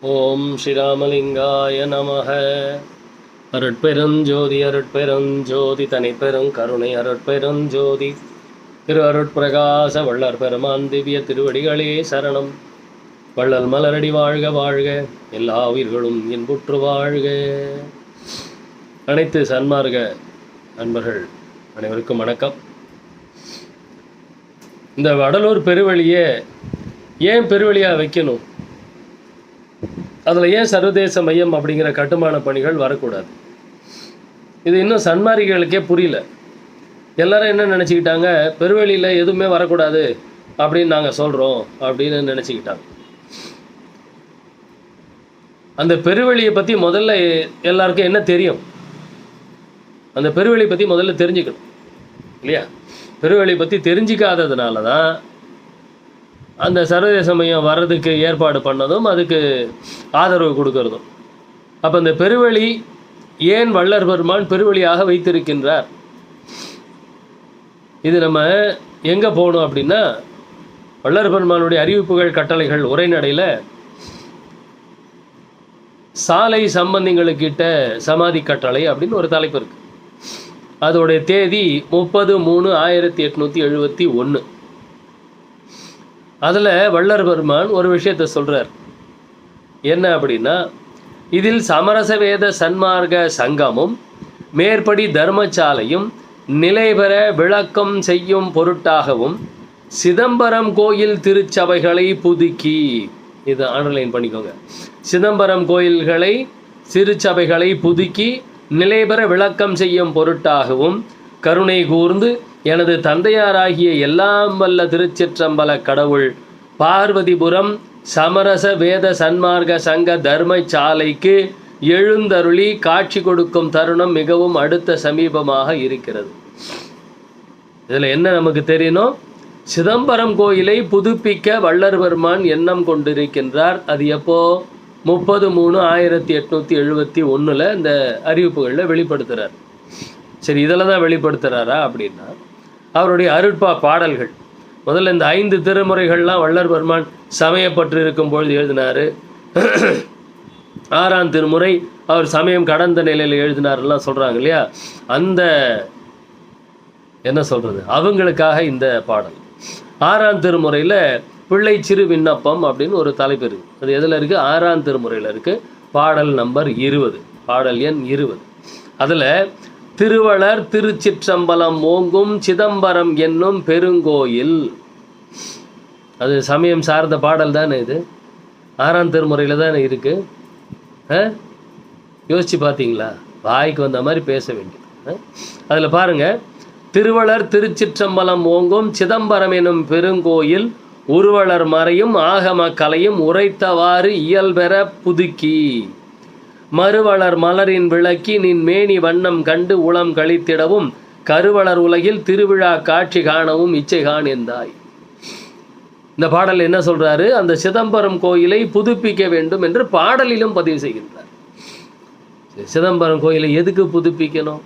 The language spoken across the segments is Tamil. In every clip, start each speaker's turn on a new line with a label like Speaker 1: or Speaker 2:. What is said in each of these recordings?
Speaker 1: ஓம் ஸ்ரீராமலிங்காய நமக. அருட்பெருஞ்சோதி அருட்பெருஞ்சோதி தனிப்பெரும் கருணை அருட்பெருஞ்சோதி திரு அருட்பிரகாச வள்ளர் பெருமான் திவ்ய திருவடிகளே சரணம். வள்ளல் மலரடி வாழ்க வாழ்க. எல்லா உயிர்களும் இன்புற்று வாழ்க. அனைத்து சன்மார்க்க அன்பர்கள் அனைவருக்கும் வணக்கம். இந்த வடலூர் பெருவழியை ஏன் பெருவழியாக வைக்கணும்? அதில் ஏன் சர்வதேச மையம் அப்படிங்கிற கட்டுமான பணிகள் வரக்கூடாது? இது இன்னும் சன்மாரிகளுக்கே புரியல. எல்லாரும் என்ன நினச்சிக்கிட்டாங்க? பெருவெளியில் எதுவுமே வரக்கூடாது அப்படின்னு நாங்கள் சொல்கிறோம் அப்படின்னு நினச்சிக்கிட்டாங்க. அந்த பெருவெளியை பற்றி முதல்ல எல்லாருக்கும் என்ன தெரியும்? அந்த பெருவெளியை பற்றி முதல்ல தெரிஞ்சுக்கணும். இல்லையா? பெருவெளியை பற்றி தெரிஞ்சிக்காததுனால தான் அந்த சர்வதேச மையம் வர்றதுக்கு ஏற்பாடு பண்ணதும் அதுக்கு ஆதரவு கொடுக்கறதும். அப்போ இந்த பெருவழி ஏன் வள்ளர் பெருமான் பெருவழியாக வைத்திருக்கின்றார்? இது நம்ம எங்கே போகணும் அப்படின்னா வள்ளர் பெருமானுடைய அறிவிப்புகள் கட்டளைகள் உரைநடையில் சாலை சம்பந்திகளுக்கிட்ட சமாதி கட்டளை அப்படின்னு ஒரு தலைப்பு இருக்கு. அதோடைய தேதி முப்பது மூணு ஆயிரத்தி எட்நூற்றி எழுபத்தி ஒன்று அதில் வள்ளர் பெருமான் ஒரு விஷயத்தை சொல்கிறார் என்ன அப்படின்னா இதில் சமரச வேத சன்மார்க்க சங்கமும் மேற்படி தர்மசாலையும் நிலைபெற விளக்கம் செய்யும் பொருட்டாகவும் சிதம்பரம் கோயில் திருச்சபைகளை புதுக்கி. இது ஆன்லைன் பண்ணிக்கோங்க. சிதம்பரம் கோயில்களை திருச்சபைகளை புதுக்கி நிலைபெற விளக்கம் செய்யும் பொருட்டாகவும் கருணை கூர்ந்து எனது தந்தையாராகிய எல்லாம் வல்ல திருச்சிற்றம்பல கடவுள் பார்வதிபுரம் சமரச வேத சன்மார்க்க சங்க தர்மசாலைக்கு எழுந்தருளி காட்சி கொடுக்கும் தருணம் மிகவும் அடுத்த சமீபமாக இருக்கிறது. இதில் என்ன நமக்கு தெரியணும்? சிதம்பரம் கோயிலை புதுப்பிக்க வள்ளர் பெருமான் எண்ணம் கொண்டிருக்கின்றார். அது எப்போ? முப்பது மூணு ஆயிரத்தி எட்நூற்றி எழுபத்தி ஒன்றில் இந்த அறிவிப்புகளில் வெளிப்படுத்துகிறார் சரி இதில் தான் வெளிப்படுத்துகிறாரா அப்படின்னா அவருடைய அருட்பா பாடல்கள். முதல்ல இந்த ஐந்து திருமுறைகள்லாம் வள்ளர் பெருமான் சமயப்பட்டு இருக்கும் பொழுது எழுதினார். ஆறாம் திருமுறை அவர் சமயம் கடந்த நிலையில் எழுதினார்லாம் சொல்கிறாங்க இல்லையா? அந்த என்ன சொல்கிறது அவங்களுக்காக இந்த பாடல். ஆறாம் திருமுறையில் பிள்ளை சிறு விண்ணப்பம் அப்படின்னு ஒரு தலைப்பு இருக்குது அது எதில் இருக்குது ஆறாம் திருமுறையில் இருக்குது பாடல் நம்பர் இருபது. பாடல் எண் இருபது. அதில் திருவளர் திருச்சிற்றம்பலம் ஓங்கும் சிதம்பரம் என்னும் பெருங்கோயில். அது சமயம் சார்ந்த பாடல் தானே இது? ஆறாம் திருமுறையில் தானே இருக்குது ஆ? யோசிச்சு பார்த்தீங்களா வாய்க்கு வந்த மாதிரி பேச வேண்டியது. அதில் பாருங்கள் திருவளர் திருச்சிற்றம்பலம் ஓங்கும் சிதம்பரம் எனும் பெருங்கோயில் உருவளர் மறையும் ஆகம கலையும் உரைத்தவாறு இயல்பெற புதுக்கி. மறுவளர் மலரின் விளக்கி நின் மேனி வண்ணம் கண்டு உளம் கழித்திடவும் கருவளர் உலகில் திருவிழா காட்சி காணவும் இச்சை காணிந்தாய் இந்த பாடல் என்ன சொல்றாரு? அந்த சிதம்பரம் கோயிலை புதுப்பிக்க வேண்டும் என்று பாடலிலும் பதிவு செய்கின்றார். சிதம்பரம் கோயிலை எதுக்கு புதுப்பிக்கணும்?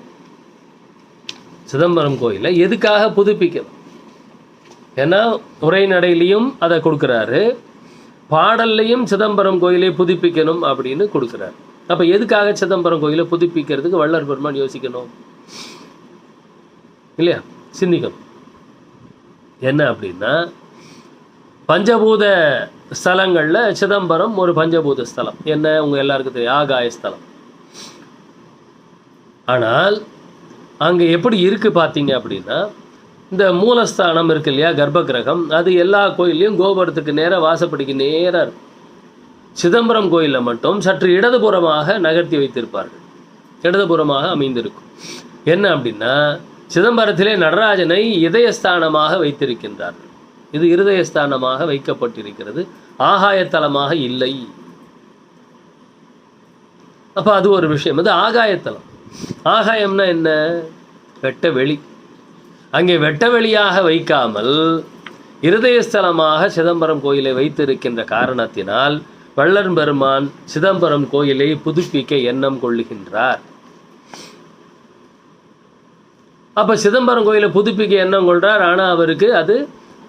Speaker 1: சிதம்பரம் கோயிலை எதுக்காக புதுப்பிக்கணும்? ஏன்னா உரைநடையிலையும் அதை கொடுக்குறாரு. பாடல்லையும் சிதம்பரம் கோயிலை புதுப்பிக்கணும் அப்படின்னு கொடுக்குறாரு. அப்போ எதுக்காக சிதம்பரம் கோயிலை புதுப்பிக்கிறதுக்கு வள்ளர் பெருமான் யோசிக்கணும்? இல்லையா? சிந்திக்கணும் என்ன அப்படின்னா பஞ்சபூத ஸ்தலங்களில் சிதம்பரம் ஒரு பஞ்சபூத ஸ்தலம். என்ன? உங்கள் எல்லாருக்கும் தெரியும் ஆகாய ஸ்தலம். ஆனால் அங்கே எப்படி இருக்குது பார்த்தீங்க அப்படின்னா இந்த மூலஸ்தானம் இருக்கு இல்லையா கர்ப்பகிரகம் அது எல்லா கோயில்லையும் கோபுரத்துக்கு நேராக வாசப்படிக்கு நேராக இருக்கும். சிதம்பரம் கோயிலில் மட்டும் சற்று இடதுபுறமாக நகர்த்தி வைத்திருப்பார்கள். இடதுபுறமாக அமைந்திருக்கும். என்ன அப்படின்னா சிதம்பரத்திலே நடராஜனை இதயஸ்தானமாக வைத்திருக்கின்றார்கள். இது இருதயஸ்தானமாக வைக்கப்பட்டிருக்கிறது. ஆகாயத்தலமாக இல்லை. அப்போ அது ஒரு விஷயம். அது ஆகாயத்தலம். ஆகாயம்னா என்ன? வெட்ட வெளி. அங்கே வெட்ட வெளியாக வைக்காமல் இருதயஸ்தலமாக சிதம்பரம் கோயிலை வைத்திருக்கின்ற காரணத்தினால் வள்ளர் பெருமான் சிதம்பரம் கோயிலை புதுப்பிக்க எண்ணம் கொள்ளுகின்றார். அப்போ சிதம்பரம் கோயிலை புதுப்பிக்க எண்ணம் கொள்றார். ஆனால் அவருக்கு அது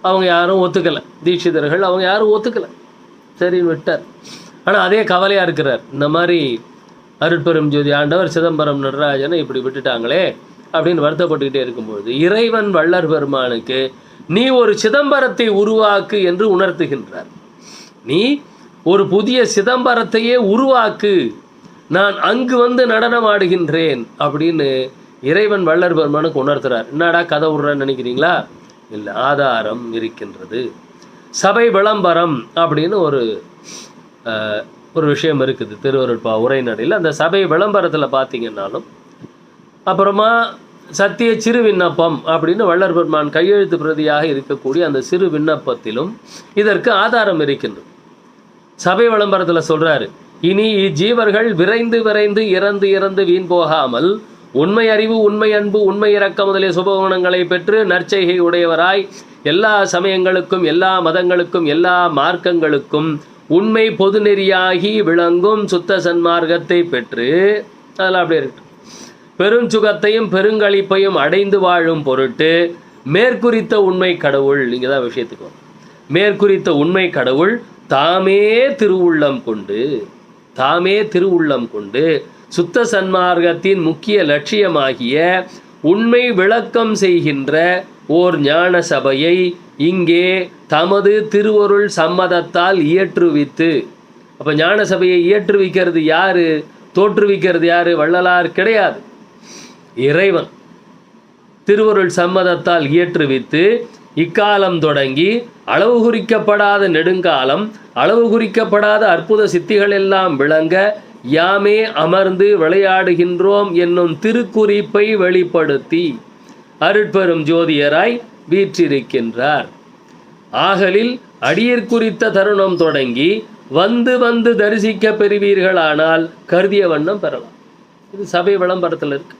Speaker 1: அவங்க யாரும் ஒத்துக்கலை. தீட்சிதர்கள் அவங்க யாரும் ஒத்துக்கலை. சரின்னு விட்டார். ஆனால் அதே கவலையாக இருக்கிறார். இந்த மாதிரி அருட்பெரும் ஜோதி ஆண்டவர் சிதம்பரம் நடராஜனை இப்படி விட்டுட்டாங்களே அப்படின்னு வருத்தப்பட்டுக்கிட்டே இருக்கும்போது இறைவன் வள்ளர் பெருமானுக்கு நீ ஒரு சிதம்பரத்தை உருவாக்கு என்று உணர்த்துகின்றார். நீ ஒரு புதிய சிதம்பரத்தையே உருவாக்கு. நான் அங்கு வந்து நடனம் ஆடுகின்றேன் அப்படின்னு இறைவன் வள்ளர் பெருமானுக்கு உணர்த்துறார். என்னடா கதை விடுறேன்னு நினைக்கிறீங்களா? இல்லை ஆதாரம் இருக்கின்றது. சபை விளம்பரம் அப்படின்னு ஒரு ஒரு விஷயம் இருக்குது. திருவருட்பா உரைநடையில் அந்த சபை விளம்பரத்தில் பார்த்தீங்கன்னாலும் அப்புறமா சத்திய சிறு விண்ணப்பம் அப்படின்னு வள்ளர் பெருமான் கையெழுத்து பிரதியாக இருக்கக்கூடிய அந்த சிறு விண்ணப்பத்திலும் இதற்கு ஆதாரம் இருக்கின்றது. சபை விளம்பரத்தில் சொல்றாரு இனி இஜீவர்கள் விரைந்து விரைந்து இறந்து இறந்து வீண் போகாமல் உண்மை அறிவு உண்மை அன்பு உண்மை இறக்க முதலிய சுபகுணங்களை பெற்று நற்செய்கை உடையவராய் எல்லா சமயங்களுக்கும் எல்லா மதங்களுக்கும் எல்லா மார்க்கங்களுக்கும் உண்மை பொதுநெறியாகி விளங்கும் சுத்த சன்மார்க்கத்தை பெற்று அதெல்லாம் அப்படியே இருக்கு. பெருஞ்சுகத்தையும் பெருங்களிப்பையும் அடைந்து வாழும் பொருட்டு மேற்குறித்த உண்மை கடவுள் இங்கே தான் விஷயத்துக்கு மேற்குறித்த உண்மை கடவுள் தாமே திருவுள்ளம் கொண்டு தாமே திருவுள்ளம் கொண்டு சுத்த சன்மார்க்கத்தின் முக்கிய லட்சியமாகிய உண்மை விளக்கம் செய்கின்ற ஓர் ஞான சபையை இங்கே தமது திருவருள் சம்மதத்தால் இயற்றுவித்து அப்போ ஞான சபையை இயற்றுவிக்கிறது யாரு? தோற்றுவிக்கிறது யாரு? வள்ளலார் கிடையாது. இறைவன் திருவருள் சம்மதத்தால் இயற்றுவித்து இக்காலம் தொடங்கி அளவு குறிக்கப்படாத நெடுங்காலம் அளவு குறிக்கப்படாத அற்புத சித்திகள் எல்லாம் விளங்க யாமே அமர்ந்து விளையாடுகின்றோம் என்னும் திருக்குறிப்பை வெளிப்படுத்தி அருட்பெரும் ஜோதியராய் வீற்றிருக்கின்றார். ஆகலில் அடியர் குறித்த தருணம் தொடங்கி வந்து வந்து தரிசிக்க பெறுவீர்களானால் கருதிய வண்ணம் பெறலாம். இது சபை விளம்பரத்தில் இருக்கு.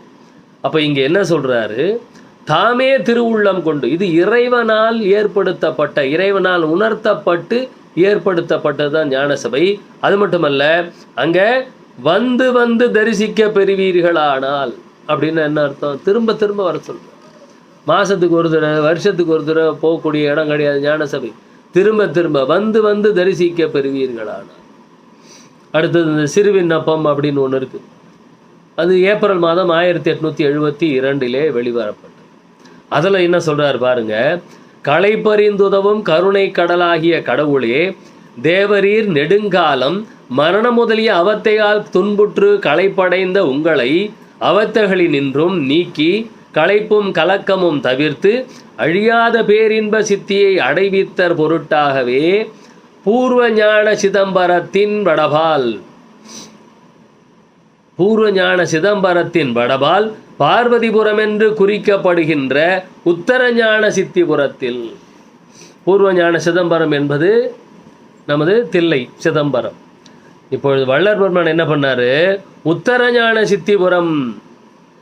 Speaker 1: அப்ப இங்க என்ன சொல்றாரு? தாமே திருவுள்ளம் கொண்டு இது இறைவனால் ஏற்படுத்தப்பட்ட இறைவனால் உணர்த்தப்பட்டு ஏற்படுத்தப்பட்டதுதான் தான் ஞானசபை. அது மட்டுமல்ல அங்க வந்து வந்து தரிசிக்க பெறுவீர்களானால் அப்படின்னு என்ன அர்த்தம்? திரும்ப திரும்ப வர சொல்ற மாசத்துக்கு ஒரு தடவை வருஷத்துக்கு ஒரு தடவை போகக்கூடிய இடம் கிடையாது ஞானசபை. திரும்ப திரும்ப வந்து வந்து தரிசிக்க பெறுவீர்களானால். அடுத்தது இந்த சிறுவிண்ணப்பம் அப்படின்னு ஒன்று இருக்கு. அது ஏப்ரல் மாதம் ஆயிரத்தி எட்நூத்தி எழுபத்தி இரண்டிலே வெளிவரப்படும். அதில் என்ன சொல்கிறார் பாருங்க களைப்பறிந்துதவும் கருணை கடலாகிய கடவுளே தேவரீர் நெடுங்காலம் மரணம் முதலிய அவத்தையால் துன்புற்று களைப்படைந்த உங்களை அவத்தகளினின்றும் நீக்கி களைப்பும் கலக்கமும் தவிர்த்து அழியாத பேரின்ப சித்தியை அடைவித்தர் பொருட்டாகவே பூர்வ ஞான சிதம்பரத்தின் வடபால். பூர்வ ஞான சிதம்பரத்தின் வடபால் பார்வதிபுரம் என்று குறிக்கப்படுகின்ற உத்தரஞான சித்திபுரத்தில். பூர்வஞான சிதம்பரம் என்பது நமது தில்லை சிதம்பரம். இப்பொழுது வள்ளற்பெருமான் என்ன பண்ணாரு? உத்தரஞான சித்திபுரம்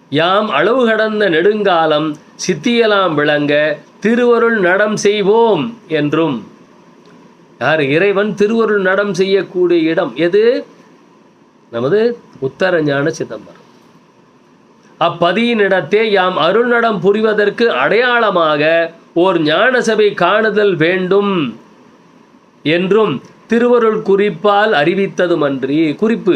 Speaker 1: யாம் அளவு கடந்த நெடுங்காலம் சித்தியலாம் விளங்க திருவருள் நடம் செய்வோம் என்றும். யார்? இறைவன் திருவருள் நடம் செய்யக்கூடிய இடம் எது? நமது உத்தரஞான சிதம்பரம். அப்பதியினிடத்தே யாம் அருள்நடம் புரிவதற்கு அடையாளமாக ஓர் ஞான சபை காணுதல் வேண்டும் என்றும் திருவருள் குறிப்பால் அறிவித்ததுமன்றி குறிப்பு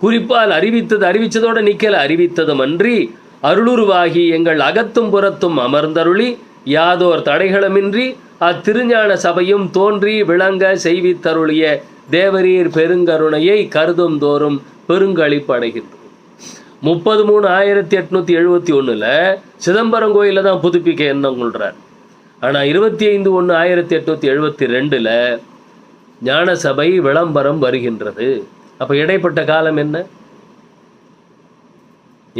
Speaker 1: குறிப்பால் அறிவித்தது அறிவித்ததோடு நிக்கல அறிவித்ததுமன்றி அருளுருவாகி எங்கள் அகத்தும் புறத்தும் அமர்ந்தருளி யாதோர் தடைகளுமின்றி அத்திருஞான சபையும் தோன்றி விளங்க செய்வித்தருளிய தேவரீர் பெருங்கருணையை கருதும் தோறும் பெருங்களிப்படைகின்றோம் முப்பது மூணு ஆயிரத்தி எட்நூத்தி எழுபத்தி ஒண்ணுல சிதம்பரம் கோயிலில் தான் புதுப்பிக்க எண்ணம் கொள்கிறார் ஆனா இருபத்தி ஐந்து ஒன்று ஆயிரத்தி எட்நூத்தி எழுபத்தி ரெண்டுல ஞான சபை விளம்பரம் வருகின்றது. அப்ப இடைப்பட்ட காலம் என்ன?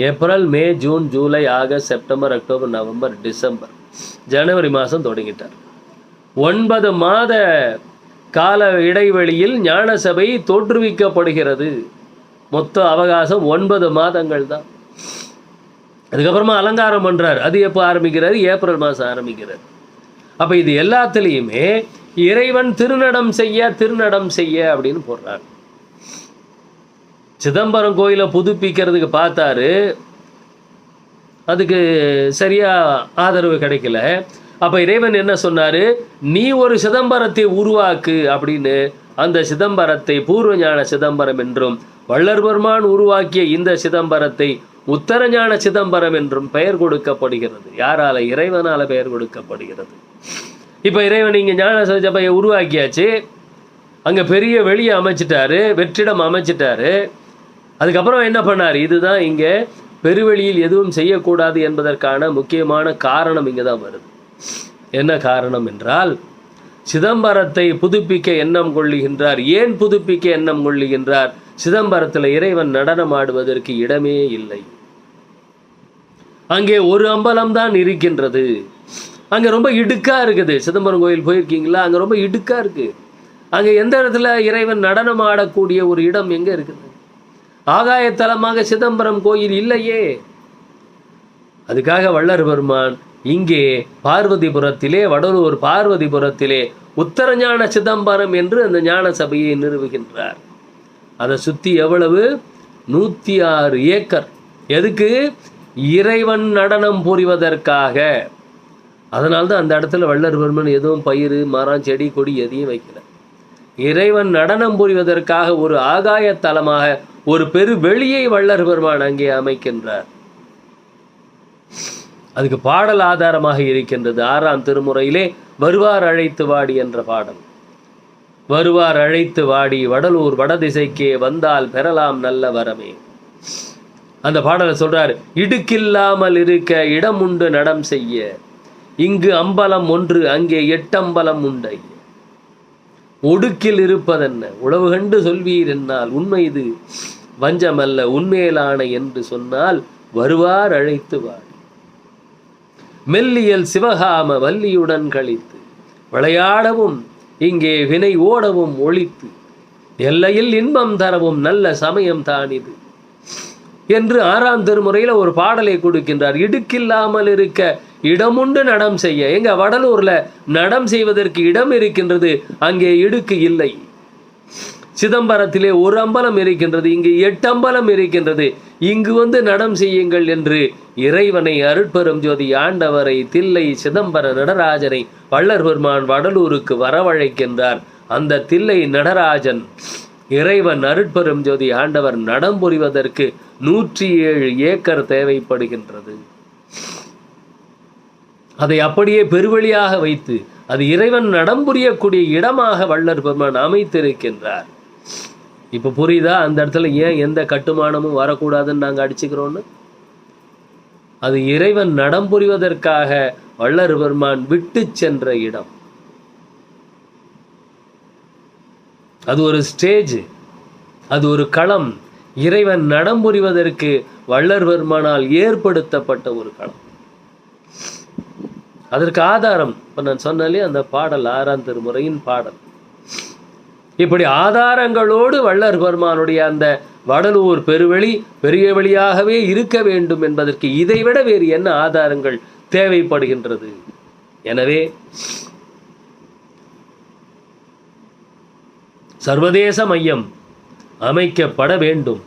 Speaker 1: April May June July August September October November December. ஜனவரி மாதம் தொடங்கிட்டார். ஒன்பது மாத கால இடைவெளியில் ஞான சபை தோற்றுவிக்கப்படுகிறது. மொத்த அவகாசம் ஒன்பது மாதங்கள் தான் அதுக்கப்புறமா அலங்காரம் பண்ணுறார் அது எப்போ ஆரம்பிக்கிறாரு? ஏப்ரல் மாதம் ஆரம்பிக்கிறார். அப்ப இது எல்லாத்துலேயுமே இறைவன் திருநடம் செய்ய திருநடம் செய்ய அப்படின்னு போடுறார். சிதம்பரம் கோயிலை புதுப்பிக்கிறதுக்கு பார்த்தாரு. அதுக்கு சரியா ஆதரவு கிடைக்கல. அப்ப இறைவன் என்ன சொன்னாரு? நீ ஒரு சிதம்பரத்தை உருவாக்கு அப்படின்னு அந்த சிதம்பரத்தை பூர்வ ஞான சிதம்பரம் என்றும் வள்ளற்பெருமான் உருவாக்கிய இந்த சிதம்பரத்தை உத்தரஞான சிதம்பரம் என்றும் பெயர் கொடுக்கப்படுகிறது. யாரால? இறைவனால பெயர் கொடுக்கப்படுகிறது. இப்ப இறைவன் இங்க ஞான சபையை உருவாக்கியாச்சு. அங்க பெரிய வெளியை அமைச்சிட்டாரு வெற்றிடம் அமைச்சிட்டாரு. அதுக்கப்புறம் என்ன பண்ணார்? இதுதான் இங்க பெருவெளியில் எதுவும் செய்யக்கூடாது என்பதற்கான முக்கியமான காரணம் இங்கே தான் வருது. என்ன காரணம் என்றால் சிதம்பரத்தை புதுப்பிக்க எண்ணம் கொள்ளுகின்றார். ஏன் புதுப்பிக்க எண்ணம் கொள்ளுகின்றார்? சிதம்பரத்தில் இறைவன் நடனம் ஆடுவதற்கு இடமே இல்லை. அங்கே ஒரு அம்பலம் தான் இருக்கின்றது. அங்கே ரொம்ப இடுக்கா இருக்குது. சிதம்பரம் கோயில் போயிருக்கீங்களா? அங்கே ரொம்ப இடுக்கா இருக்கு. அங்கே எந்த இடத்துல இறைவன் நடனம் ஆடக்கூடிய ஒரு இடம் எங்கே இருக்குது? ஆகாயத்தலமாக சிதம்பரம் கோயில் இல்லையே. அதுக்காக வள்ளர் பெருமான் இங்கே பார்வதிபுரத்திலே வடலூர் பார்வதிபுரத்திலே உத்தரஞான சிதம்பரம் என்று அந்த ஞான சபையை நிறுவுகின்றார். அதை சுத்தி எவ்வளவு? நூத்தி ஆறு ஏக்கர். எதுக்கு? இறைவன் நடனம் புரிவதற்காக. அதனால்தான் அந்த இடத்துல வள்ளர் பெருமன் எதுவும் பயிர் மரம் செடி கொடி எதையும் வைக்கல. இறைவன் நடனம் புரிவதற்காக ஒரு ஆகாய தலமாக ஒரு பெரு வெளியை வள்ளர் பெருமான் அங்கே அமைக்கின்றார். அதுக்கு பாடல் ஆதாரமாக இருக்கின்றது. ஆறாம் திருமுறையிலே வருவார் அழைத்து வாடி என்ற பாடல். வருவார் அழைத்து வாடி வடலூர் வடதிசைக்கே வந்தால் பெறலாம் நல்ல வரமே. அந்த பாடலை சொல்றாரு இடுக்கில்லாமல் இருக்க இடம் உண்டு நடம் செய்ய. இங்கு அம்பலம் ஒன்று அங்கே எட்டம்பலம் உண்டை ஒடுக்கில் இருப்பதென்ன? உழவு கண்டு சொல்வீர் என்னால். உண்மை இது. வஞ்சமல்ல உண்மையிலான என்று சொன்னால் வருவார் அழைத்து வாடி. மெல்லியல் சிவகாம வல்லியுடன் கழித்து விளையாடவும் இங்கே வினை ஓடவும் ஒழித்து எல்லையில் இன்பம் தரவும் நல்ல சமயம் தான் இது என்று ஆறாம் திருமுறையில் ஒரு பாடலை கொடுக்கின்றார். இடுக்கில்லாமல் இருக்க இடமுண்டு நடம் செய்ய. எங்க வடலூர்ல நடம் செய்வதற்கு இடம் இருக்கின்றது அங்கே இடுக்கு இல்லை. சிதம்பரத்திலே ஒரு அம்பலம் இருக்கின்றது இங்கு எட்டு அம்பலம் இருக்கின்றது. இங்கு வந்து நடம் செய்யுங்கள் என்று இறைவனை அருட்பெரும் ஜோதி ஆண்டவரை தில்லை சிதம்பர நடராஜனை வள்ளர் பெருமான் வடலூருக்கு வரவழைக்கின்றார். அந்த தில்லை நடராஜன் இறைவன் அருட்பெரும் ஜோதி ஆண்டவர் நடம் புரிவதற்கு நூற்றி ஏழு ஏக்கர் தேவைப்படுகின்றது. அதை அப்படியே பெருவழியாக வைத்து அது இறைவன் நடம் புரியக்கூடிய இடமாக வள்ளர் பெருமான் அமைத்திருக்கின்றார். இப்போ புரியுதா? அந்த இடத்துல ஏன் எந்த கட்டுமானமும் வரக்கூடாதுன்னு நாங்க அடிச்சுக்கிறோன்னு அது இறைவன் நடம் புரிவதற்காக வள்ளர் பெருமான் விட்டு சென்ற இடம். அது ஒரு ஸ்டேஜ் அது ஒரு களம். இறைவன் நடம் புரிவதற்கு வள்ளர் பெருமானால் ஏற்படுத்தப்பட்ட ஒரு களம். அதற்கு ஆதாரம் இப்போ நான் சொன்னாலே அந்த பாடல் ஆறாம் திருமுறையின் பாடல். இப்படி ஆதாரங்களோடு வள்ளர் பெருமானுடைய அந்த வடலூர் பெருவெளி பெரிய வெளியாகவே இருக்க வேண்டும் என்பதற்கு இதைவிட வேறு என்ன ஆதாரங்கள் தேவைப்படுகின்றது? எனவே சர்வதேச மையம் அமைக்கப்பட வேண்டும்.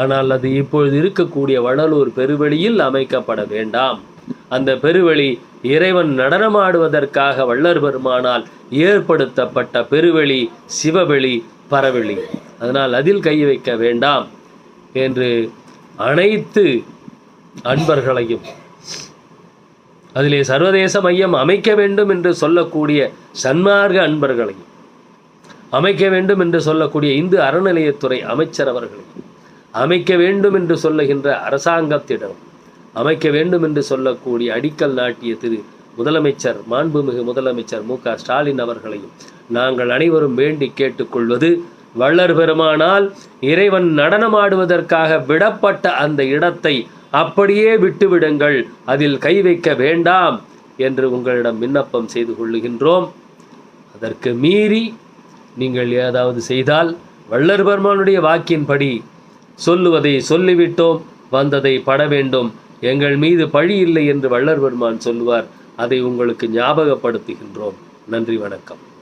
Speaker 1: ஆனால் அது இப்பொழுது இருக்கக்கூடிய வடலூர் பெருவெளியில் அமைக்கப்பட வேண்டாம். அந்த பெருவெளி இறைவன் நடனமாடுவதற்காக வள்ளர் பெருமானால் ஏற்படுத்தப்பட்ட பெருவெளி சிவவெளி பரவெளி. அதனால் அதில் கை வைக்க வேண்டாம் என்று அனைத்து அன்பர்களையும் அதிலே சர்வதேச மையம் அமைக்க வேண்டும் என்று சொல்லக்கூடிய சன்மார்க்க அன்பர்களையும் அமைக்க வேண்டும் என்று சொல்லக்கூடிய இந்து அறநிலையத்துறை அமைச்சர் அவர்களையும் அமைக்க வேண்டும் என்று சொல்லுகின்ற அரசாங்கத்திடம் அமைக்க வேண்டும் என்று சொல்லக்கூடிய அடிக்கல் நாட்டிய திரு முதலமைச்சர் மாண்புமிகு முதலமைச்சர் மு க ஸ்டாலின் அவர்களையும் நாங்கள் அனைவரும் வேண்டி கேட்டுக்கொள்வது வள்ளர் பெருமானால் இறைவன் நடனமாடுவதற்காக விடப்பட்ட அந்த இடத்தை அப்படியே விட்டுவிடுங்கள் அதில் கை வைக்க வேண்டாம் என்று உங்களிடம் விண்ணப்பம் செய்து கொள்ளுகின்றோம். அதற்கு மீறி நீங்கள் ஏதாவது செய்தால் வள்ளர் பெருமானுடைய வாக்கின்படி சொல்லுவதை சொல்லிவிட்டோம் வந்ததை பட வேண்டும் எங்கள் மீது பழி இல்லை என்று வள்ளர் பெருமான் சொல்லுவார் அதை உங்களுக்கு ஞாபகப்படுத்துகின்றோம். நன்றி வணக்கம்.